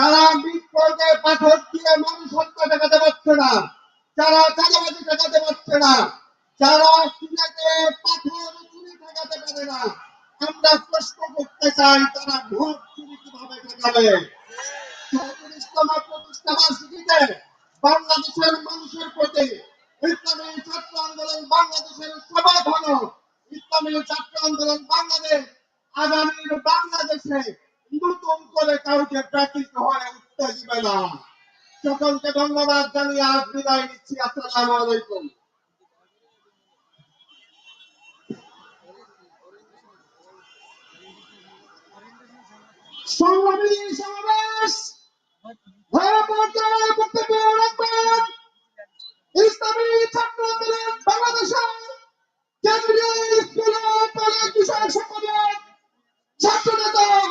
যারা বিক্ষোভে পাথর দিয়ে মানুষ হত্যা ঠেকাতে পারছে না। যারা চাঁদাবাজি ঠেকাতে পারছে না। যারা সিলেটে পাথর চুরি ঠেকাতে পারে না। আমরা প্রশ্ন করতে চাই, তারা ভোট চুরি কীভাবে ঠেকাবে বাংলাদেশের মানুষের প্রতি ইসলামী ছাত্র আন্দোলন বাংলাদেশের সমাধান ইসলামী ছাত্র আন্দোলন বাংলাদেশ, আগামীর বাংলাদেশে নতুন করে কাউকে প্রাকৃত হয়ে উঠতে দিবে না। সকলকে ধন্যবাদ জানিয়ে আজ বিদায় নিচ্ছি। আসসালামু আলাইকুম। সংগ্রামী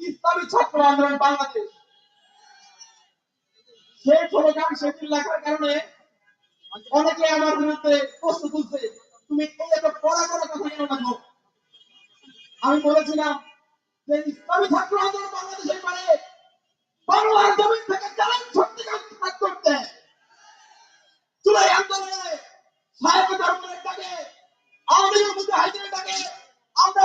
ইসলামী ছাত্র আন্দোলন বাংলাদেশ। সেই স্লোগান সেদিন লেখার কারণে অনেকে আমার বিরুদ্ধে প্রশ্ন তুলছে, তুমি এই পড়া করা কথা কেন লেখো আমি বলেছিলাম যে ইসলামী ছাত্র আন্দোলন বাংলাদেশের মানে বাংলার জমিন থেকে জালিম শক্তিকে উৎখাত করতে। জুলাই আন্দোলনে সাহেবের আন্দোলনের ডাকে, আওয়ামী লীগ ডাকে, আমরা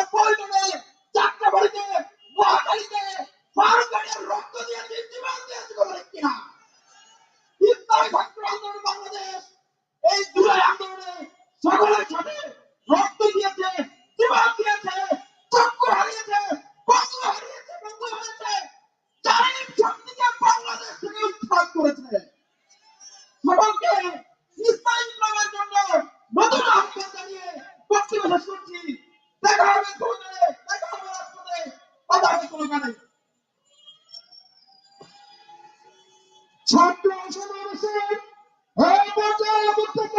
ছাত্র সমাবেশে এই পর্যায়ে বক্তব্য